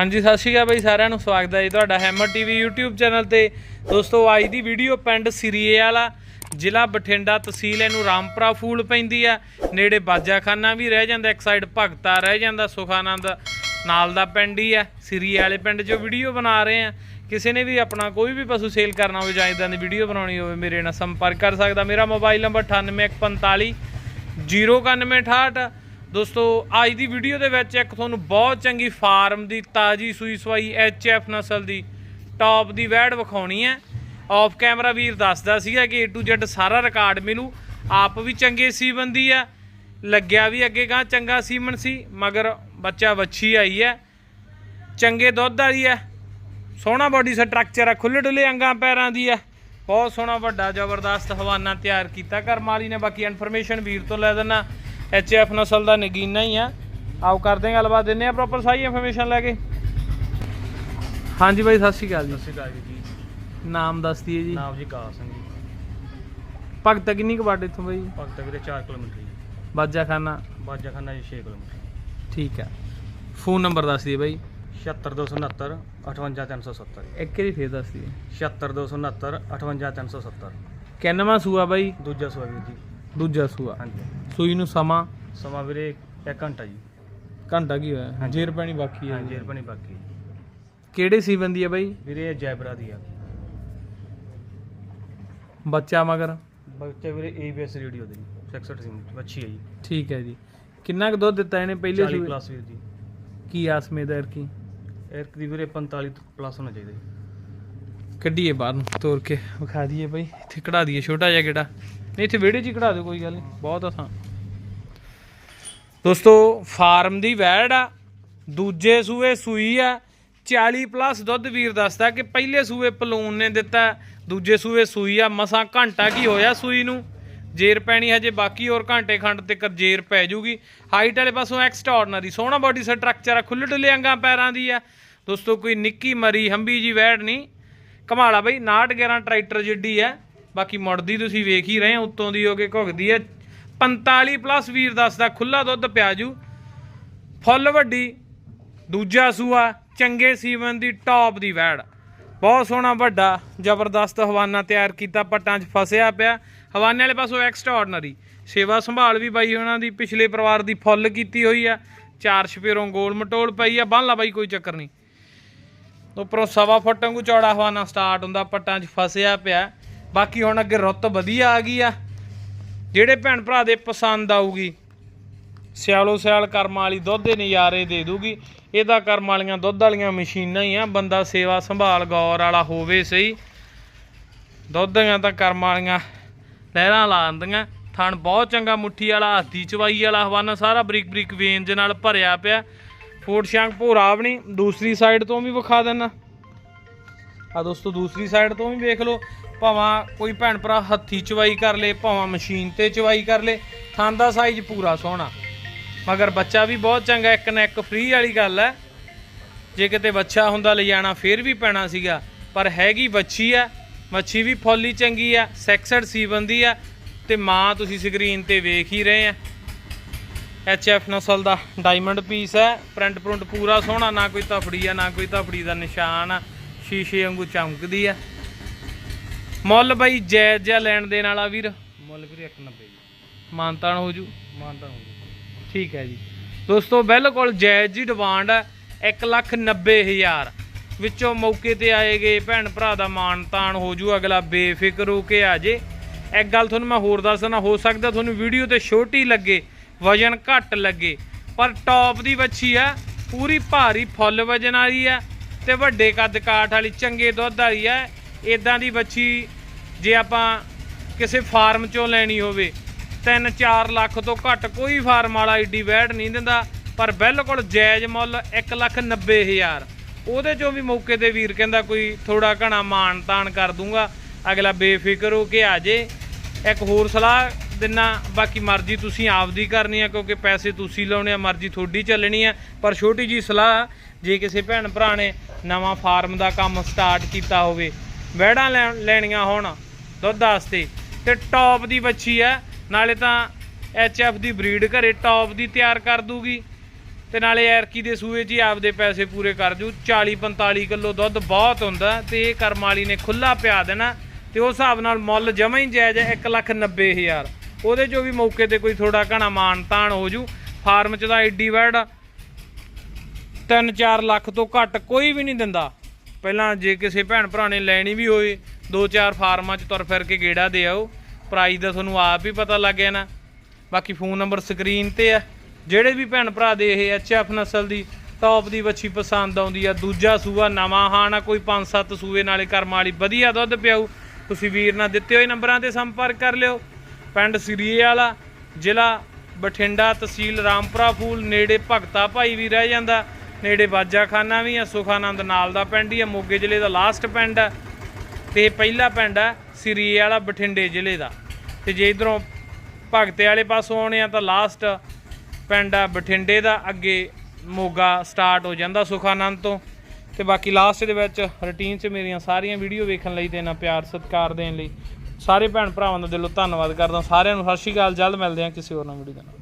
ਹਾਂਜੀ, ਸਤਿ ਸ਼੍ਰੀ ਅਕਾਲ ਬਾਈ ਸਾਰਿਆਂ ਨੂੰ, ਸਵਾਗਤ ਹੈ ਜੀ ਤੁਹਾਡਾ ਹੈਮਰ ਟੀਵੀ YouTube ਚੈਨਲ ਤੇ। ਦੋਸਤੋ, ਅੱਜ ਦੀ ਵੀਡੀਓ ਪਿੰਡ ਸਿਰੀਏ ਵਾਲਾ, ਜ਼ਿਲ੍ਹਾ ਬਠਿੰਡਾ ਤਹਿਸੀਲ ਇਹਨੂੰ ਰਾਮਪੁਰਾ ਫੂਲ ਪੈਂਦੀ ਆ। ਨੇੜੇ ਬਾਜਾਖਾਨਾ ਵੀ ਰਹਿ ਜਾਂਦਾ, ਇੱਕ ਸਾਈਡ ਭਗਤਾ ਰਹਿ ਜਾਂਦਾ, ਸੁਖਾਨੰਦ ਨਾਲ ਦਾ ਪਿੰਡ ਹੀ ਆ। ਸਿਰੀਏ ਵਾਲੇ ਪਿੰਡ 'ਚੋਂ ਵੀਡੀਓ ਬਣਾ ਰਹੇ ਆ। ਕਿਸੇ ਨੇ ਵੀ ਆਪਣਾ ਕੋਈ ਵੀ ਪਸ਼ੂ ਸੇਲ ਕਰਨਾ ਹੋਵੇ ਜਾਂ ਇਦਾਂ ਦੀ ਵੀਡੀਓ ਬਣਾਉਣੀ ਹੋਵੇ, ਮੇਰੇ ਨਾਲ ਸੰਪਰਕ ਕਰ ਸਕਦਾ। ਮੇਰਾ ਮੋਬਾਈਲ ਨੰਬਰ 98145 09168 ਦੋਸਤੋ, ਅੱਜ ਦੀ ਵੀਡੀਓ ਦੇ ਵਿੱਚ ਇੱਕ ਤੁਹਾਨੂੰ ਬਹੁਤ ਚੰਗੀ ਫਾਰਮ ਦੀ ਤਾਜੀ ਸੂਈ ਸਵਾਈ ਐਫ ਨਸਲ ਦੀ ਟੌਪ ਦੀ ਵੈੜ ਵਿਖਾਉਣੀ ਹੈ। ਆਫ ਕੈਮਰਾ ਵੀਰ ਦੱਸਦਾ ਸੀਗਾ ਕਿ A to Z ਸਾਰਾ ਰਿਕਾਰਡ ਮਿਲੂ। ਆਪ ਵੀ ਚੰਗੇ ਸੀ ਦੀ ਆ। ਲੱਗਿਆ ਵੀ ਅੱਗੇ ਗਾਂ ਚੰਗਾ ਸੀਮਨ ਸੀ, ਮਗਰ ਬੱਚਾ ਵੱਛੀ ਆਈ ਹੈ। ਚੰਗੇ ਦੁੱਧ ਵਾਲੀ ਹੈ। ਸੋਹਣਾ ਬਾਡੀ ਸਟਰਕਚਰ ਹੈ ਖੁੱਲੇ ਡੁੱਲੇ ਅੰਗਾਂ ਪੈਰਾਂ ਦੀ ਹੈ। ਬਹੁਤ ਸੋਹਣਾ ਵੱਡਾ ਜ਼ਬਰਦਸਤ ਹਵਾਨਾ ਤਿਆਰ ਕੀਤਾ। ਕਰਮਾਲੀ ਨੇ ਬਾਕੀ ਇਨਫੋਰਮੇਸ਼ਨ ਵੀਰ ਤੋਂ ਲੈ ਦੇਣਾ ਐਫ ਨਸਲ ਦਾ ਨਗੀਨਾ ਹੀ ਆ। ਆਓ ਕਰਦੇ ਹਾਂ ਗੱਲਬਾਤ ਦਿੰਨੇ ਆ ਪ੍ਰੋਪਰ ਸਾਰੀ ਇਨਫੋਰਮੇਸ਼ਨ ਲੈ ਕੇ। ਹਾਂਜੀ ਬਾਈ ਸਤਿ ਸ਼੍ਰੀ ਅਕਾਲ ਜੀ। ਸਤਿ ਸ਼੍ਰੀ ਅਕਾਲ ਜੀ। ਨਾਮ ਦੱਸ ਦਈਏ ਜੀ। ਨਾਮ ਜੀ ਕਾਰ ਸਿੰਘ ਜੀ। ਭਗਤ ਕਿੰਨੀ ਕੁ ਬਾਟ ਇੱਥੋਂ ਬਾਈ? ਭਗਤ ਵੀਰੇ 4 ਕਿਲੋਮੀਟਰ ਜੀ। ਬਾਜਾ ਖਾਨਾ ਬਾਜਾਖਾਨਾ ਜੀ 6 ਕਿਲੋਮੀਟਰ। ਠੀਕ ਹੈ ਫੋਨ ਨੰਬਰ ਦੱਸ ਦਈਏ ਬਾਈ। 76269 58370 ਇੱਕ ਵਾਰੀ ਫੇਰ ਦੱਸ ਦਈਏ। 76269 58370 ਕਿੰਨਵਾਂ ਸੂਆ ਬਾਈ? ਦੂਜਾ ਸਵਾਲ ਵੀਰ ਜੀ। ਦੂਜਾ ਸੂਆ। ਹਾਂਜੀ। ਸੂਈ ਨੂੰ ਸਮਾਂ? ਸਮਾਂ ਵੀਰੇ 1 ਘੰਟਾ ਜੀ। ਘੰਟਾ ਕੀ ਹੋਇਆ? ਹਾਂਜੀ। ਜੇਰ ਪੈਣੀ ਬਾਕੀ ਹੈ ਹਾਂਜੀ ਰਪਣੀ ਬਾਕੀ ਕਿਹੜੇ ਸੀ ਬੰਦੀ ਹੈ ਬਾਈ? ਵੀਰੇ ਇਹ ਜੈਬਰਾ ਦੀ ਆ। ਬੱਚਾ ਮਗਰ? ਬੱਚੇ ਵੀਰੇ ABS ਰੇਡੀਓ ਦੇ ਜੀ 66 ਸਿੰਘ ਅੱਛੀ ਹੈ ਜੀ। ਠੀਕ ਹੈ ਜੀ। ਕਿੰਨਾ ਕੁ ਦੁੱਧ ਦਿੱਤਾ ਇਹਨੇ ਪਹਿਲੇ 40 ਸੂਏ? ਪਲੱਸ ਵੀਰ ਜੀ। ਕੀ ਆਸਮੇ ਦਾ ਕੀ ਇੱਕ ਦੀ ਵੀਰੇ 45 ਪਲੱਸ ਹੋਣਾ ਚਾਹੀਦਾ ਜੀ। ਕੱਢੀਏ ਬਾਹਰ ਨੂੰ ਤੋੜ ਕੇ। ਵਿਖਾ ਦਈਏ ਬਾਈ। ਇੱਥੇ ਕਢਾ ਦਈਏ ਛੋਟਾ ਜਿਹਾ ਕਿਹੜਾ? ਨਹੀਂ, ਇੱਥੇ ਵਿਹੜੇ 'ਚ ਹੀ ਕਢਾ ਦਿਓ, ਕੋਈ ਗੱਲ ਨਹੀਂ। ਬਹੁਤ ਆਸਾਨ। ਦੋਸਤੋ, ਫਾਰਮ ਦੀ ਵੈੜ ਆ। ਦੂਜੇ ਸੂਏ ਸੂਈ ਆ। 40 ਪਲੱਸ ਦੁੱਧ ਵੀਰ ਦੱਸਦਾ ਕਿ ਪਹਿਲੇ ਸੂਏ ਪਲੂਨ ਨੇ ਦਿੱਤਾ। ਦੂਜੇ ਸੂਏ ਸੂਈ ਆ। ਮਸਾਂ ਘੰਟਾ ਕੀ ਹੋਇਆ ਸੂਈ ਨੂੰ? ਜੇਰ ਪੈਣੀ ਹਜੇ ਬਾਕੀ, ਹੋਰ ਘੰਟੇ ਖੰਡ ਤੇ ਜੇਰ ਪੈ ਜੂਗੀ। ਹਾਈਟ ਵਾਲੇ ਪਾਸੋਂ ਐਕਸਟਰਾordinary ਸੋਹਣਾ ਬਾਡੀ ਸਟਰਕਚਰ ਆ। ਖੁੱਲੇ ਡੁੱਲੇ ਅੰਗਾਂ ਪੈਰਾਂ ਦੀ ਆ। ਦੋਸਤੋ, ਕੋਈ ਨਿੱਕੀ ਮਰੀ ਹੰਬੀ ਜੀ ਵੈੜ ਨਹੀਂ। ਕਮਾਲਾ ਬਈ 69 11 ਟਰੈਕਟਰ ਜਿੱਡੀ ਹੈ ਬਾਕੀ ਮੁੜਦੀ ਤੁਸੀਂ ਵੇਖ ਹੀ ਰਹੇ ਹੋ, ਉੱਤੋਂ ਦੀ ਹੋ ਕੇ ਘੁਗਦੀ ਹੈ। 45 ਪਲੱਸ ਵੀਰ ਦੱਸਦਾ ਖੁੱਲਾ ਦੁੱਧ ਪਿਆ ਜੂ। ਫੁੱਲ ਵੱਡੀ, ਦੂਜਾ ਸੂਆ, ਚੰਗੇ ਸੀਵਨ ਦੀ ਟੌਪ ਦੀ ਵੈੜ। ਬਹੁਤ ਸੋਹਣਾ ਵੱਡਾ, ਜ਼ਬਰਦਸਤ ਹਵਾਨਾ ਤਿਆਰ ਕੀਤਾ, ਪੱਟਾਂ 'ਚ ਫਸਿਆ ਪਿਆ। ਹਵਾਨੇ ਵਾਲੇ ਪਾਸੋਂ ਐਕਸਟਰਾ ਐਕਸਟਰਾordinary ਸੇਵਾ ਸੰਭਾਲ ਵੀ ਬਾਈ ਉਹਨਾਂ ਦੀ, ਪਿਛਲੇ ਪਰਿਵਾਰ ਦੀ ਫੁੱਲ ਕੀਤੀ ਹੋਈ ਆ। ਚਾਰ ਛਪੇਰੋਂ ਗੋਲ ਮਟੋਲ ਪਈ ਆ ਬੰਨ ਲਾ ਬਾਈ ਕੋਈ ਚੱਕਰ ਨਹੀਂ। ਉੱਪਰੋਂ ਸਵਾ ਫੁੱਟ ਵਾਂਗੂ ਚੌੜਾ ਹਵਾਨਾ ਸਟਾਰਟ ਹੁੰਦਾ, ਪੱਟਾਂ 'ਚ ਫਸਿਆ ਪਿਆ। ਬਾਕੀ ਹੁਣ ਅੱਗੇ ਰੁੱਤ ਵਧੀਆ ਆ ਗਈ ਆ। ਜਿਹੜੇ ਭੈਣ ਭਰਾ ਦੇ ਪਸੰਦ ਆਊਗੀ, ਸਿਆਲੋ ਸਿਆਲ ਕਰਮ ਵਾਲੀ ਦੁੱਧ ਦੇ ਨਜ਼ਾਰੇ ਦੇ ਦੂਗੀ। ਇਹ ਤਾਂ ਕਰਮ ਵਾਲੀਆਂ ਦੁੱਧ ਵਾਲੀਆਂ ਮਸ਼ੀਨਾਂ ਹੀ ਆ, ਬੰਦਾ ਸੇਵਾ ਸੰਭਾਲ ਗੌਰ ਵਾਲਾ ਹੋਵੇ ਸਹੀ। ਦੁੱਧ ਦੀਆਂ ਤਾਂ ਕਰਮ ਵਾਲੀਆਂ ਲਹਿਰਾਂ ਲਾ ਦਿੰਦੀਆਂ। ਥਣ ਬਹੁਤ ਚੰਗਾ ਮੁੱਠੀ ਵਾਲਾ, ਹਾਥੀ ਚਵਾਈ ਵਾਲਾ ਹਵਾਨਾ ਸਾਰਾ ਬਰੀਕ ਬਰੀਕ ਵੇਨ ਦੇ ਨਾਲ ਭਰਿਆ ਪਿਆ। ਫੂਡ ਸ਼ਾਂਕ ਭੋਰਾ ਵੀ ਨਹੀਂ, ਦੂਸਰੀ ਸਾਈਡ ਤੋਂ ਵੀ ਵਿਖਾ ਦੇਣਾ ਆ ਦੋਸਤੋ, ਦੂਸਰੀ ਸਾਈਡ ਤੋਂ ਵੀ ਵੇਖ ਲਓ, ਭਾਵਾਂ ਕੋਈ ਭੈਣ ਭਰਾ ਹੱਥੀ ਚਵਾਈ ਕਰ ਲੇ, ਭਾਵਾਂ ਮਸ਼ੀਨ ਤੇ ਚਵਾਈ ਕਰ ਲੇ ਥਣ ਦਾ ਸਾਈਜ਼ ਪੂਰਾ ਸੋਹਣਾ। ਮਗਰ ਬੱਚਾ ਵੀ ਬਹੁਤ ਚੰਗਾ, ਇੱਕ ਨਾ ਇੱਕ ਫ੍ਰੀ ਵਾਲੀ ਗੱਲ ਹੈ। ਜੇ ਕਿਤੇ ਬੱਚਾ ਹੁੰਦਾ, ਲੈ ਜਾਣਾ, ਫੇਰ ਵੀ ਪੈਣਾ ਸੀਗਾ। ਪਰ ਹੈਗੀ ਬੱਚੀ ਆ ਮੱਛੀ ਵੀ ਫੌਲੀ ਚੰਗੀ ਆ ਸੈਕਸਡ ਸੀ ਬੰਦੀ ਆ ਤੇ ਮਾਂ ਤੁਸੀਂ ਸਕਰੀਨ ਤੇ ਵੇਖ ਹੀ ਰਹੇ ਆ ਐਫ ਨਸਲ ਦਾ ਡਾਇਮੰਡ ਪੀਸ ਹੈ ਪ੍ਰਿੰਟ ਪ੍ਰਿੰਟ ਪੂਰਾ ਸੋਹਣਾ, ਨਾ ਕੋਈ ਤਫੜੀ ਆ ਨਾ ਕੋਈ ਤਫੜੀ ਦਾ ਨਿਸ਼ਾਨ ਆ ਸ਼ੀਸ਼ੇ ਵਾਂਗੂ ਚਮਕਦੀ ਆ। ਮੁੱਲ ਬਈ ਜਾਇਜ਼ ਜਿਹਾ ਲੈਣ ਦੇਣ ਵਾਲਾ ਵੀਰ। ਮੁੱਲ ਵੀਰੇ 190 ਜੀ। ਮਾਨਤਾਨ ਹੋ ਜੂ। ਮਾਨਤਾ ਹੋ ਜੀ। ਠੀਕ ਹੈ ਜੀ। ਦੋਸਤੋ ਬਿਲਕੁਲ ਜਾਇਜ਼ ਜੀ ਡਿਮਾਂਡ ਹੈ 190000 ਵਿੱਚੋਂ ਮੌਕੇ ਤੇ ਆਏਗੇ ਭੈਣ ਭਰਾ ਦਾ ਮਾਣ ਤਾਣ ਹੋ ਜੂ। ਅਗਲਾ ਬੇਫਿਕਰ ਹੋ ਕੇ ਆ ਜੇ। ਇੱਕ ਗੱਲ ਤੁਹਾਨੂੰ ਮੈਂ ਹੋਰ ਦੱਸਣਾ ਹੋ ਸਕਦਾ ਤੁਹਾਨੂੰ ਵੀਡੀਓ ਤੇ ਛੋਟੀ ਲੱਗੇ ਵਜਨ ਘੱਟ ਲੱਗੇ। ਪਰ ਟੌਪ ਦੀ ਵੱਛੀ ਆ। ਪੂਰੀ ਭਾਰੀ ਫੁੱਲ ਵਜਨ ਵਾਲੀ ਆ। ਤੇ ਵੱਡੇ ਕੱਦ ਕਾਠ ਵਾਲੀ ਚੰਗੇ ਦੁੱਧ ਵਾਲੀ ਹੈ ਇਦਾਂ ਦੀ ਵੱਛੀ ਜੇ ਆਪਾਂ ਕਿਸੇ ਫਾਰਮ ਚੋਂ ਲੈਣੀ ਹੋਵੇ 3-4 ਲੱਖ ਤੋਂ ਘੱਟ ਕੋਈ ਫਾਰਮ ਵਾਲਾ ਏਡੀ ਵੈਟ ਨਹੀਂ ਦਿੰਦਾ, ਪਰ ਬਿਲਕੁਲ ਜਾਇਜ਼ ਮੁੱਲ 190000 ਉਹਦੇ ਚੋਂ ਵੀ ਮੌਕੇ ਤੇ ਵੀਰ ਕਹਿੰਦਾ ਕੋਈ ਥੋੜਾ ਘਣਾ ਮਾਣ ਤਾਣ ਕਰ ਦੂੰਗਾ। ਅਗਲਾ ਬੇਫਿਕਰ ਹੋ ਕੇ ਆ ਜੇ। ਇੱਕ ਹੋਰ ਸਲਾਹ ਦਿਨਾ, ਬਾਕੀ ਮਰਜ਼ੀ ਤੁਸੀਂ ਆਪਦੀ ਕਰਨੀ ਆ, ਕਿਉਂਕਿ ਪੈਸੇ ਤੁਸੀਂ ਲਾਉਣੇ ਆ, ਮਰਜ਼ੀ ਤੁਹਾਡੀ ਚੱਲਣੀ ਆ। ਪਰ ਛੋਟੀ ਜੀ ਸਲਾਹ ਜੇ ਕਿਸੇ ਭੈਣ ਭਰਾ ਨੇ ਨਵਾਂ ਫਾਰਮ ਦਾ ਕੰਮ ਸਟਾਰਟ ਕੀਤਾ ਹੋਵੇ ਵੈੜਾਂ ਲੈਣ- ਲੈਣੀਆਂ ਹੋਣ ਦੁੱਧ ਵਾਸਤੇ, ਤੇ ਟੌਪ ਦੀ ਵੱਛੀ ਆ ਨਾਲੇ ਤਾਂ ਐਫ ਦੀ ਬਰੀਡ ਘਰੇ ਟੌਪ ਦੀ ਤਿਆਰ ਕਰ ਦੂਗੀ, ਤੇ ਨਾਲੇ ਐਰਕੀ ਦੇ ਸੂਏ 'ਚ ਹੀ ਆਪਦੇ ਪੈਸੇ ਪੂਰੇ ਕਰ ਜੂ 40 45 ਕਿਲੋ ਦੁੱਧ ਬਹੁਤ ਹੁੰਦਾ, ਤੇ ਇਹ ਕਰਮ ਵਾਲੀ ਨੇ ਖੁੱਲਾ ਪਿਆ ਦੇਣਾ, ਤੇ ਉਸ ਹਿਸਾਬ ਨਾਲ ਮੁੱਲ ਜਮਾ ਹੀ ਜਾਇਜ਼ ਹੈ 1 ਲੱਖ 90 ਹਜ਼ਾਰ। ਉਹਦੇ 'ਚੋਂ ਵੀ ਮੌਕੇ ਤੇ ਕੋਈ ਥੋੜਾ ਘਣਾ ਮਾਨ ਤਾਣ ਹੋ ਜੂ, ਫਾਰਮ 'ਚ ਤਾਂ ਐਡੀ ਵੈੜ 3-4 ਲੱਖ ਤੋਂ ਘੱਟ ਕੋਈ ਵੀ ਨਹੀਂ ਦਿੰਦਾ। ਪਹਿਲਾਂ ਜੇ ਕਿਸੇ ਭੈਣ ਭਰਾ ਨੇ ਲੈਣੀ ਵੀ ਹੋਵੇ ਦੋ ਚਾਰ ਫਾਰਮਾਂ 'ਚ ਤੁਰ ਫਿਰ ਕੇ ਗੇੜਾ ਦੇ ਆਓ ਪ੍ਰਾਈਸ ਦਾ ਤੁਹਾਨੂੰ ਆਪ ਹੀ ਪਤਾ ਲੱਗ ਜਾਣਾ। ਬਾਕੀ ਫੋਨ ਨੰਬਰ ਸਕਰੀਨ ਤੇ ਆ। ਜਿਹੜੇ ਵੀ ਭੈਣ ਭਰਾ ਦੇ ਇਹ ਐਚਐਫ ਨਸਲ ਦੀ ਟੌਪ ਦੀ ਵੱਛੀ ਪਸੰਦ ਆਉਂਦੀ ਆ, ਦੂਜਾ ਸੂਆ ਨਵਾਂ ਹਾਣਾ, ਕੋਈ 5-7 ਸੂਏ ਨਾਲੇ ਕਰਮ ਵਾਲੀ ਵਧੀਆ ਦੁੱਧ ਪਿਆਊ, ਤੁਸੀਂ ਵੀਰ ਨਾਲ ਦਿੱਤੇ ਹੋਏ ਨੰਬਰਾਂ ਤੇ ਸੰਪਰਕ ਕਰ ਲਿਓ। ਪਿੰਡ ਸਿਰੀਏ ਵਾਲਾ ਜ਼ਿਲ੍ਹਾ ਬਠਿੰਡਾ, ਤਹਿਸੀਲ ਰਾਮਪੁਰਾ, ਫੂਲ ਨੇੜੇ ਭਗਤਾ ਭਾਈ ਵੀ ਰਹਿ ਜਾਂਦਾ। ਨੇੜੇ ਬਾਜਾਖਾਨਾ ਵੀ ਆ, ਸੁਖਾਨੰਦ ਨਾਲ ਦਾ ਪਿੰਡ ਹੀ ਆ, ਮੋਗੇ ਜ਼ਿਲ੍ਹੇ ਦਾ ਲਾਸਟ ਪਿੰਡ ਆ। ਤੇ ਪਹਿਲਾ ਪਿੰਡ ਆ ਸਿਰੀਏ ਵਾਲਾ ਬਠਿੰਡੇ ਜ਼ਿਲ੍ਹੇ ਦਾ। ਤੇ ਜੇ ਇਧਰੋਂ ਭਗਤੇ ਵਾਲੇ ਪਾਸੋਂ ਆਉਣੇ ਆ ਤਾਂ ਲਾਸਟ ਪਿੰਡ ਆ ਬਠਿੰਡੇ ਦਾ, ਅੱਗੇ ਮੋਗਾ ਸਟਾਰਟ ਹੋ ਜਾਂਦਾ ਸੁਖਾਨੰਦ ਤੋਂ। ਤੇ ਬਾਕੀ ਲਾਸਟ ਦੇ ਵਿੱਚ ਰੁਟੀਨ 'ਚ ਮੇਰੀਆਂ ਸਾਰੀਆਂ ਵੀਡੀਓ ਵੇਖਣ ਲਈ ਤੇ ਇਹਨਾਂ ਪਿਆਰ, ਸਤਿਕਾਰ ਦੇਣ ਲਈ। ਸਾਰੇ ਭੈਣ ਭਰਾਵਾਂ ਦਾ ਦਿਲੋਂ ਧੰਨਵਾਦ ਕਰਦਾ, ਸਾਰਿਆਂ ਨੂੰ ਸਤਿ ਸ਼੍ਰੀ ਅਕਾਲ, ਜਲਦ ਮਿਲਦੇ ਹਾਂ ਕਿਸੇ ਹੋਰ ਨਵੀਂ ਵੀਡੀਓ ਦੇ ਨਾਲ।